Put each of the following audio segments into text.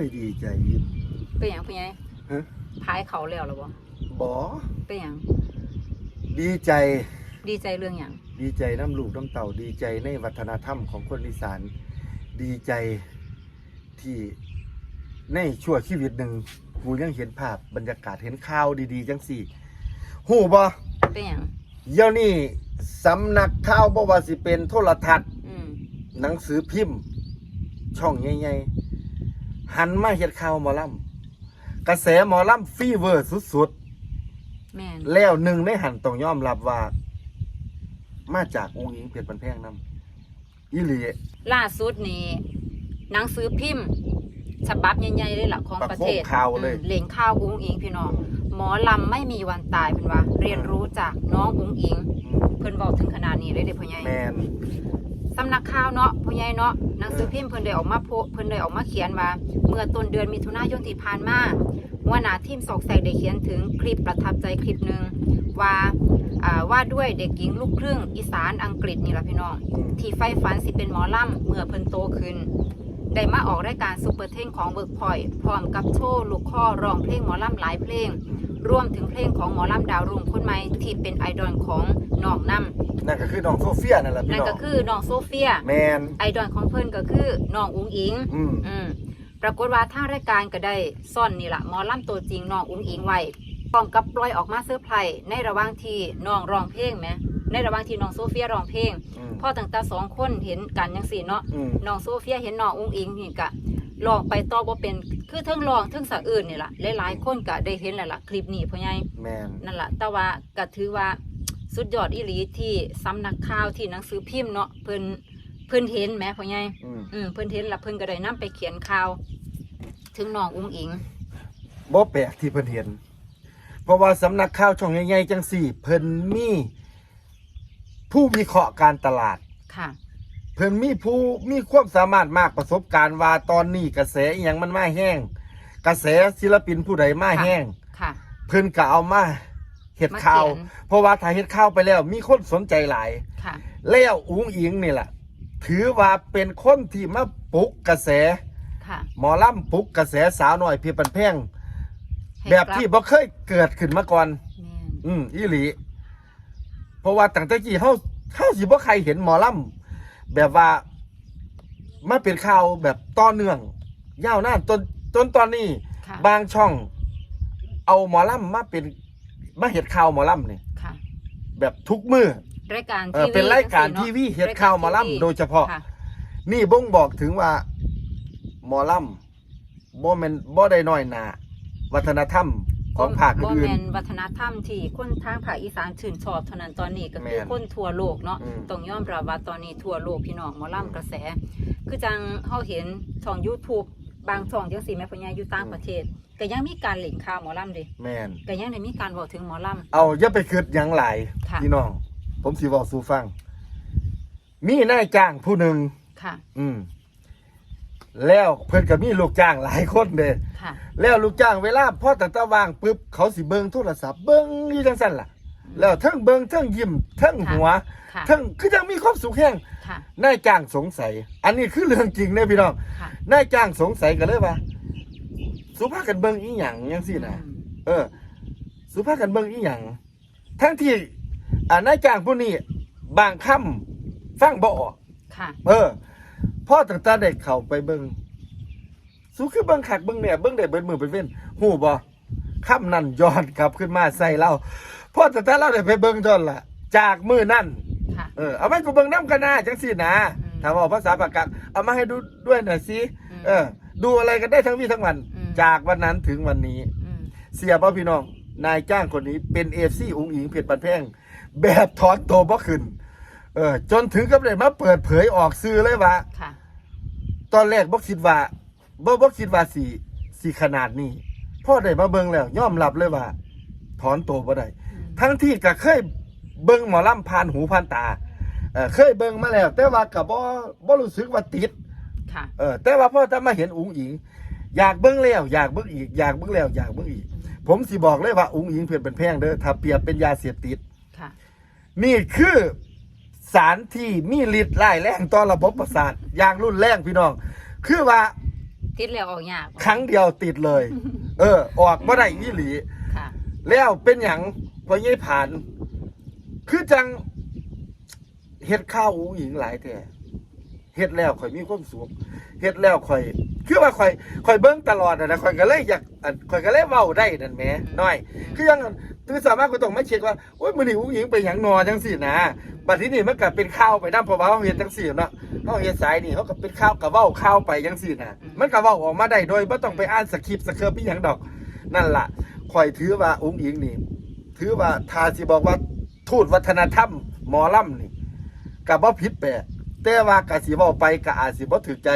ยดีใจยิ้มเป็นหยังเป็นหยังฮะพายเขาแล้วหรอบ่บอเป็นหยังดีใจ ดีใจเรื่องหยังดีใจน้ำลูกน้ำเต่าดีใจในวัฒนธรรมของคนอีสาน ดีใจที่ในชั่วชีวิตหนึ่งกูยังเห็นภาพบรรยากาศเห็นข่าวดีๆจังสี่หูบ่เป็นหยังเดี๋ยวนี้สำนักข่าวบ่ว่าสิเป็นโทรทัศน์อืมหนังสือพิมพ์ ช่องใหญ่ๆ หันมาเฮ็ดข่าวหมอลำกระแสหมอลำฟีเวอร์สุดแม่นๆ แล้วหนึ่งในหันต้องยอมรับว่า มาจากองค์หญิงเพชรบันแพงนำอีหลี ล่าสุดนี่หนังสือพิมพ์ ฉบับใหญ่ๆเลยล่ะของประประโคเทมศข่าวเลย อืมเหล่งข่าวอุ้งอิงพี่น้อง หมอลำไม่มีวันตายเป็นว่า เรียนรู้จากน้องอุ้งอิง เพิ่นบอกถึงขนาดนี้เลยเด้อพ่อใหญ่แมน สำนักข่าวเนาะพ่อใหญ่เนาะหนังสือพิมพ์เพิ่นได้ออกมาโพเพิ่นได้ออกมาเขียนว่าเมื่อต้นเดือนมิถุนายนที่ผ่านมาหัวหน้าทีมสอกแสกได้เขียนถึงคลิปประทับใจคลิปหนึ่งว่าอ่าว่าด้วยเด็กหญิงลูกครึ่งอีสานอังกฤษนี่ละพี่น้อง ที่ไฟฝันสิเป็นหมอลำเมื่อเพิ่นโตขึ้น ได้มาออกรายการซูเปอร์เท่งของเวิร์กพอยพร้อมกับโชว์ลูกข้อร้องเพลงหมอล่ำหลายเพลง รวมถึงเพลงของหมอลำดาวรุ่งคนใหม่ที่เป็นไอดอลของน้องนำนั่นก็คือน้องโซเฟียนั่นแหละพี่นั่นน้อก็งคือน้องโซเฟีย แมน ไอดอลของเพิ่นก็คือน้องอุ้งอิง อืม อืมปรากฏว่าทางรายการก็ได้ซ่อนนี่ละหมอลำตัวจริงน้องอุ้งอิงไว้พร้อมกับปล่อยออกมาเซอร์ไพรส์ในระหว่างที่น้องร้องเพลงไหม ในระหว่างที่น้องโซเฟียร้องเพลงอืม พ่อต่างตาสองคนเห็นกันยังสี่เนาะอืม น้องโซเฟียเห็นน้องอุ้งอิงนี่กะลองไปต่อบ่เป็นคือเทิงลองเทิงสะอื่นนี่ล่ะหลายๆคนก็ได้เห็นแล้วล่ะคลิปนี้พ่อใหญ่ แมน นั่นล่ะแต่ว่าก็ถือว่าสุดยอดอีหลีที่สำนักข่าวที่หนังสือพิมพ์เนาะเพิ่นเพิ่นเห็นแหมพ่อใหญ่อืมอืมเพิ่นเห็นแล้วเพิ่นก็ได้นํไปเขียนข่าว ถึงน้องอุ้งอิง บ่แปลกที่เพิ่นเห็น เพราะว่าสำนักข่าวช่องใหญ่ๆจังสี่ เพิ่นมี ผู้วิเคราะห์การตลาด ค่ะ เพิ่นมีผู้มีความสามารถมากประสบการณ์ว่าตอนนี้กระแสอหยังมันมาแห้ง กระแสศิลปินผู้ใดมาแห้ง ค่ะ เพิ่นก็เอามาเฮ็ดข่าว มาเขียน เพราะว่าถ้าเฮ็ดข่าวไปแล้ว มีคนสนใจหลาย ค่ะ แล้วอุ้งอิงนี่แหละถือว่าเป็นคนที่มาปลุกกระแส ค่ะ หมอลำปลุกกระแสสาวหน่อยเพียบันแพงให้แบบกลัที่บ่เคยเกิดขึ้นมาก่อน แม่นอืมอีหลีเพ ราะว่าตั้งแต่กี้เฮาเฮาสิบ่ใครเห็นหมอลำแบบว่ามาเป็นข่าวแบบต่อเนื่อง ยาวนานจนจนตอนนี้ ค่ะบางช่อง เอาหมอลำมาเป็นมาเห็ดข่าวหมอลำนี่ค่ะ แบบทุกมือรายการเออทีวีเป็นรายการจังทีซี้วีเนาะเห็ดข่าวหมอรายการทีวีลำโดยเฉพาะ ค่ะนี่บ่งบอกถึงว่าหมอลำบ่แม่นบ่ได้น้อยหนาวัฒนธรรม ของภาคบ่อื่น แม่นวัฒนธรรมที่คนทางภาคอีสานชื่นชอบเท่านั้นตอนนี้ก็คือแม่นคนทั่วโลกเนาะอืม ต้องยอมรับว่าตอนนี้ทั่วโลกพี่น้องหมออืมลำกระแส คือจังเฮาเห็นช่อง YouTube บางช่องจังซี่แม่พ่อใหญ่อยู่ต่างประเทศ ก็ยังมีการเล่นข่าวหมอลำเด้แม่น ก็ยังได้มีการเว้าถึงหมอลำเอาอย่าไปคิดหยังหลายค่ะพี่น้อง ผมสิเว้าสู่ฟัง มีนายจ้างผู้หนึ่งค่ะ อืม แล้วเพิ่นก็มีลูกจ้างหลายคนเด้ค่ะ แล้วลูกจ้างเวลาพอแต่ตะว่างปุ๊บเขาสิเบิ่งโทรศัพท์เบิ่งอยู่จังซั่นล่ะ แล้วเทั้งเบิ่งเทั้งยิ้มเทั้งหัวค่ะเทั้งคือยังมีความสุขแฮงค่ะ นายจ้างสงสัย อันนี้คือเรื่องจริงเด้พี่น้องค่ะ นายจ้างสงสัยก็เลยว่า สุภาพกันเบิ่งอีหยังจังซี่นะอืมเออ สุภาพกันเบิ่งอีหยังทั้งที่อ่านายจ้างผู้นี้บางคำฟังบ่ออก ค่ะ เออ พ่อตั้งแต่เด็กเข้าไปเบิ่งสุคือเบิ่งคักเบิ่งเนี่ยเบิ่งได้เบิดมือเป็นเว้นฮู้บ่คำนั้นย้อนกลับขึ้นมาใส่เราพ่อตั้งแต่เราได้ไปเบิ่งตอนล่ะ จากมือนั่นค่ะ เออเอาไว้กูเบิ่งน้ำกันนะจังซี่นะอืม ถ้าว่าภาษาปากกลางเอามาให้ดูด้วยหน่อยสิอืมเออ ดูอะไรกันได้ทั้งวี่ทั้งวัน อืม จากวันนั้นถึงวันนี้อืมเสียบ่พี่น้อง นายจ้างคนนี้เป็นเอฟซีอุ๋งอิงเพชรบันแพงแบบถอนตัวบ่ขึ้น เออ จนถึงกับได้มาเปิดเผยออกสื่อเลยว่าค่ะ ตอนแรกบ่คิดว่าบ่บ่คิดว่าสิสิขนาดนี้พ่อได้มาเบิ่งแล้วยอมรับเลยว่า ถอนตัวบ่ได้อืมทั้งที่ก็เคยเบิ่งหมอลำผ่านหูผ่านตาเออเคยเบิ่งมาแล้ว แต่ว่าก็บ่บ่รู้สึกว่าติดค่ะ เออแต่ว่าพอถ้ามาเห็นอุ๋งอิง อยากเบิ่งแล้ว อยากเบิ่งอีก อยากเบิ่งแล้ว อยากเบิ่งอีก ผมสิบอกเลยว่าอุ๋งอิงเพื่อนเป็นแพงเด้อถ้าเปรียบเป็นยาเสพติดค่ะ นี่คือ สารที่มีฤทธิ์ร้ายแรงต่อระบบประสาทอย่างรุนแรงพี่น้อง คือว่าติดแล้วออกยากครั้งเดียวติดเลย เออ ออกบ่ได้อีหลี ค่ะ แล้วเป็นหยังพอยายผ่าน คือจังเฮ็ดข้าวอูหญิงหลายแต่เฮ็ดแล้วข่อยมีความสุขเฮ็ดแล้วข่อย คือว่าข่อยข่อยเบิ่งตลอดอะนะข่อยก็เลยอยากอันข่อยก็เลยเว้าได้นั่นแหมน้อย คือยังคือสามารถก็ต้องมาเช็คว่าโอ้ยมื้อนี้อูหญิงไปหยังนอจังซี่นะ บัดทีนี้มันก็เป็นข้าวไปนำเพราะว่าเฮาเฮ็ดจังซี่เนาะเฮาเฮ็ดสายนี่เฮาก็เป็นข้าวก็เว้าข้าวไปจังซี่นะมันก็เว้าออกมาได้โดยบ่ต้องไปอ่านสคริปต์สเคิร์ปอีหยังดอก นั่นล่ะข่อยถือว่าอุ้งอิงนี่ ถือว่าทาสิบอกว่าทูตวัฒนธรรมหมอลำนี่กับว่าผิดแปลกแต่ว่ากะสิเว้าไปกะอาจสิบ่ถือใจ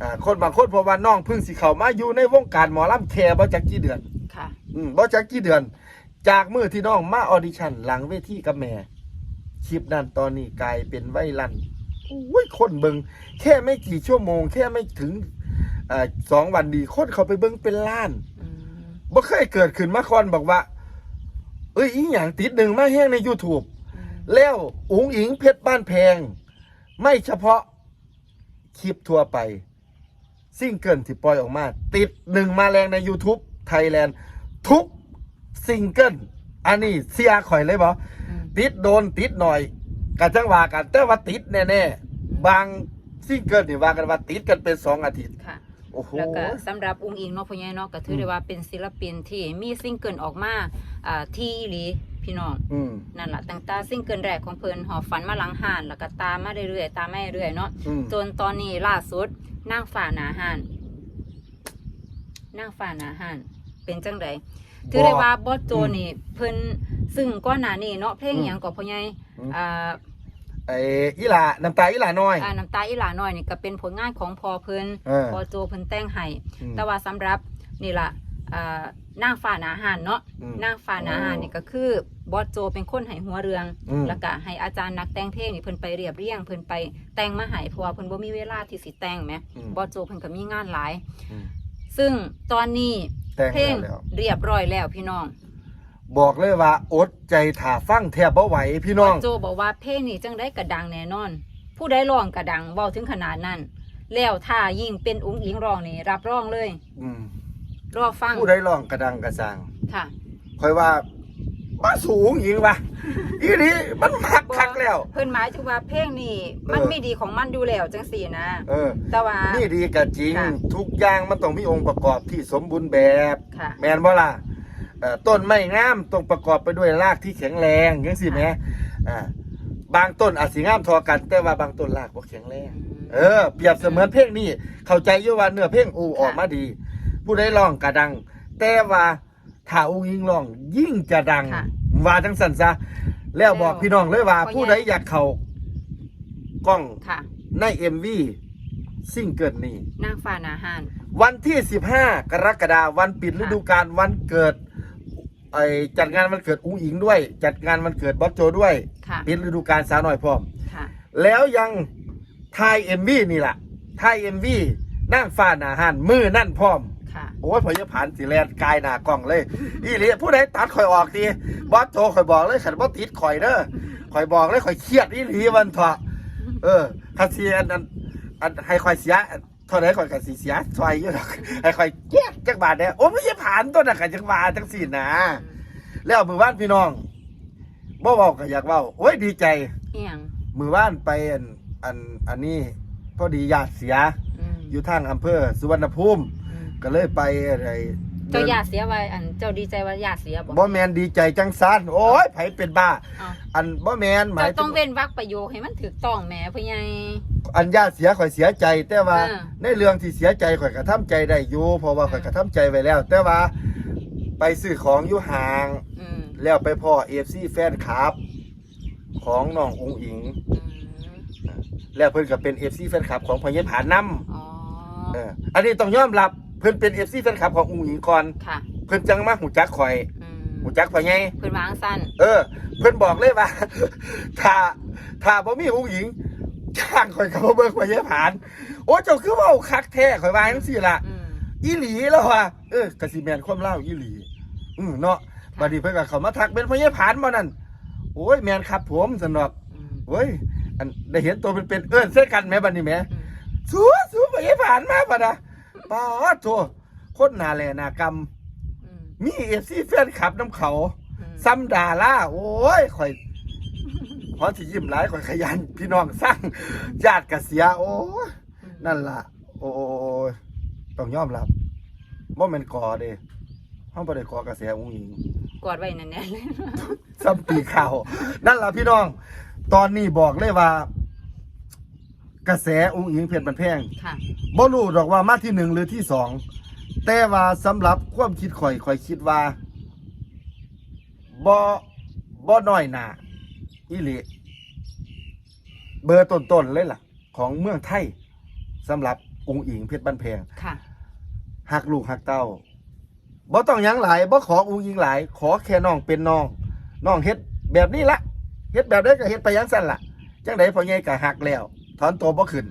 อ่าคนบางคนเพราะว่าน้องเพิ่งสิเข้ามาอยู่ในวงการหมอลำแค่บ่จักกี่เดือน ค่ะ อืมบ่จักกี่เดือน จากมือที่น้องมาออดิชั่นหลังเวทีกับแม่ คลิปนั้นตอนนี้กลายเป็นไวรัลอุ้ยคนเบิงแค่ไม่กี่ชั่วโมง แค่ไม่ถึงอ่าสองวันดีคนเขาไปเบิงเป็นล้านอืมบ่เคยเกิดขึ้นมาก่อนบอกว่า เอ้ยอีหยังติดหนึ่งมาแห้งใน YouTube อืมแล้วอุ๋งอิงเพชรบ้านแพง ไม่เฉพาะคลิปทั่วไป ซิ่งเกิลที่ปล่อยออกมา ติดหนึ่งมาแรงใน YouTube ไทยแลนด์ทุกซิงเกิลอันนี้เสียข่อยเลยบออืม ติดโดนติดหน่อยกันจังว่ากัน แต่ว่าติดแน่ๆบางซิงเกิลนี่ว่ากันว่าติดกันเป็นสองอาทิตย์ค่ะโอ้โหแล้วก็สำหรับอุ้งอิงเนาะพ่อใหญ่เนาะก็ถือได้ว่าเป็นศิลปินที่มีซิงเกิลออกมาอ่าที่อีหลีพี่น้องอืมนั่นแหละตั้งแต่ซิงเกิลแรกของเพิ่นหอบฝันมาหลังห่าน แล้วก็ตามมาเรื่อยๆตามมาเรื่อยๆเนาะอืมจนตอนนี้ล่าสุดนางฝ่าหนาห่านนางฝ่าหนาห่าน เป็นจังไดถือได้ว่าบอสโจนี่เพิ่นซึ่งก้อนหนานี่เนาะเพลงอืมหยังก็พ่อใหญ่อืมอ่าไอ้อีหลาน้ำตาอีหลาน้อย อ่าน้ำตาอีหลาน้อยนี่ก็เป็นผลงานของพอเพิ่นเออ พอโจเพิ่นแต่งให้อืม แต่ว่าสำหรับนี่ล่ะอ่านางฟ้าหนาหานเนาะอืมนางฟ้าหนาหานนี่ก็คือบอสโจเป็นคนให้หัวเรือง อืม แล้วก็ให้อาจารย์นักแต่งเพลงนี่เพิ่นไปเรียบเรียงเพิ่นไปแต่งมาให้เพราะว่าเพิ่นบ่มีเวลาที่สิแต่งแหมอืมบอสโจเพิ่นก็มีงานหลาย อืม ซึ่งตอนนี้ แต่งเพลงแล้ว เรียบร้อยแล้วพี่น้อง บอกเลยว่าอดใจถ่าฟังแทบบ่ไหวพี่บน้อองสโจบอกว่าเพลงนี้จังได้กระดังแน่นอน ผู้ใดร้องกระดังเว้าถึงขนาดนั้น แล้วถ้ายิ่งเป็นอุ้งอิงร้องนี่รับรองเลย อืมรอฟังผู้ใดร้องกระดังกระสังค่ะคอยว่า มาสูงหญิงวะอีนี่มันมักคักแล้ว เพิ่นหมายถึงว่าเพลงนี้มันเออไม่ดีของมันอยู่แล้วจังสี่นะเออแต่ว่านี่ดีกับจริงค่ะทุกอย่างมันต้องมีองค์ประกอบที่สมบูรณ์แบบค่ะแมนบ่ล่ะเอ่อต้นไม้งามต้องประกอบไปด้วยรากที่แข็งแรงจังสิแหมอ่าบางต้นอาจสิงามทอกัน แต่ว่าบางต้นรากบ่แข็งแรงเออเปรียบเสมือนเพลงนี้เข้าใจอยู่ว่าเนื้อเพลงอูออกมาดี ผู้ใดร้องกระดัง แต่ว่า ถ้าอูยิงร้องยิ่งจะดัง ค่ะว่าจังสันซะ แล้วบอกแล้วพี่น้องเลยว่าเพราะผู้ใดอยากเข้ากล้องค่ะ ในเอ็มวีซิงเกิลนี้นางฟ้าหนาหาน วันที่ 15 กรกฎาคมวันปิดฤดูกาลวันเกิดไอจัดงานวันเกิดอุ้งอิงด้วย จัดงานวันเกิดบ๊อบโจด้วย ค่ะ ปิดฤดูกาลสาวหน่อยพร้อม ค่ะ แล้วยังทายเอ็มวีนี่แหละทายเอ็มวีนั่งฟ้าหนาหันมือนั่นพร้อมค่ะ โอ้ยพอยผ่านสีแลนกายหนากล้องเลย อีหลีผู้ใดตัดข่อยออกดีบอสโจข่อยบอกเลยขันบ่ติดข่อยเด้อข่อยบอกเลยข่อยเครียดอีหลีวันเถอะเออคันเสียอันอันอันให้ข่อยเสียเท่าไหร่ข่อยก็สิเสียซอยอยู่ดอกให้ข่อยเกลียดจักบาทเด้อโอ้ยไม่ใช่ผ่านตัวน่ะกันจังว่าจังสี่นะแล้วมือว่านพี่น้องบ่เว้าก็อยากเว้าโอ้ยดีใจเอียงมือว่านไปอันอันอันนี้พอดีญาติเสียอืมอยู่ทางอำเภอสุวรรณภูมิอืม ก็เลยไปอะไรเจ้าญาติเสียไว้อันเจ้าดีใจว่าญาติเสียบ่บ่แมนดีใจจังซานโอ้ยไผเป็นบ้าเอาอันบ่แมนหมายเจ้าถึต้องงเว้นวรรคประโยคให้มันถูกต้องแหมพ่อใหญ่ อันญาติเสียข่อยเสียใจ แต่ว่าเออ ในเรื่องที่เสียใจข่อยกระทำใจได้อยู่เพราะว่าข่อยกระทำใจไว้แล้ว แต่ว่า ไปซื้อของอยู่ห่าง อืมแล้วไปพ่อ FC แฟนคลับ ของน้ององอิง อืมแล้วเพิ่นก็เป็น FC แฟนคลับของพญผานนํอ๋อเอออันนี้ต้องยอมรับ เพิ่นเป็น FC แฟนคลับขององอิงก่อนค่ะเพิ่นจังมาหูจักข่อยอืมหูจักพ่อใหญ่เพิ่นวางสั้นเออ เพิ่นบอกเลยว่า ถ้าถ้าบ่มีผู้หญิงจ้างข่อยก็บ่เบิ่งข่อยยายผาน โอ้เจ้าคือเว้าคักแท้ข่อยว่าจังซี่ล่ะ อืม อีหลีแล้วว่ะเออกะสิแม่นความเล่าอีหลี อือเนาะค่ะ บัดนี้เพิ่นก็เข้ามาทักเป็นพ่อยายผานบ่นั่นโอ้ยแม่นครับผมสนอกอืมโอ้ย อันได้เห็นตัวเป็นๆเอิ้นใส่กันแหมบัดนี้แหมอืมสู้สู้พ่อยายผานมาบัดน่ะ ป้าดโทคนหนาแลหนากรรมอืมมีเอฟซีแฟนคลับน้ำเขาอืมซ้ำดาล่าโอ้ยข่อยพอสิยิ้มหลายข่อยขยัน พี่น้องสร้างญาติกเสีย โอ้ยอืมนั่นล่ะ โอ้ยต้องยอมรับว่ามันก่อเด้ห้องประเดี๋ยวก่อกระแสอุ้งอิงกอดไว้แน่นๆเลยซ้ำปีข่าวนั่นล่ะพี่น้อง ตอนนี้บอกเลยว่า กระแสอุ้งอิงเพชรบันแพงค่ะบ่รู้ดอกว่ามาที่หนึ่งหรือที่สองแต่ว่าสำหรับความคิดข่อยข่อยคิดว่าบ่บ่น้อยหนาอีหลีเบอร์ต้นๆเลยล่ะ ของเมืองไทยสำหรับองค์อิงเพชรบ้านแพงค่ะหักลูกหักเต้าบ่ต้องหยังหลายบ่ขอองค์อิงหลาย ขอแค่น้องเป็นน้องน้องเฮ็ดแบบนี้ละเฮ็ดแบบใดก็เฮ็ดไปอยังสั่นล่ะจังไดพ่อใหญ่ก็หักแล้ว ถอนตัวบ่ขึ้น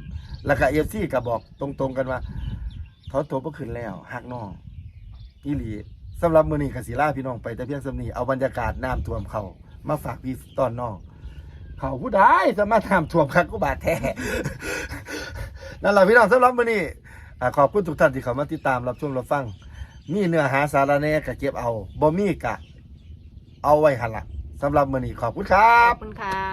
แล้วก็ FC ก็บอกตรงๆกันว่าถอนตัวบ่ขึ้นแล้วหักน้องอีหลีสำหรับมือนี้กสิลาพี่น้องไปแต่เพียงสำนีเอาบรรยากาศน้ำท่วมเขามาฝากพี่ตอนน้องเขาผู้ใดจะมาน้ำท่วมคักกูบาดแท้นั่นแหละพี่น้องสำหรับมือนี้อ่าขอบคุณทุกท่านที่เข้ามาติดตามรับชมรับฟังมีเนื้อหาสาระแน่ก็เก็บเอาบ่มีก็เอาไว้หั่นละสำหรับมือนี้ขอบคุณครัขบอบคุณค่ะ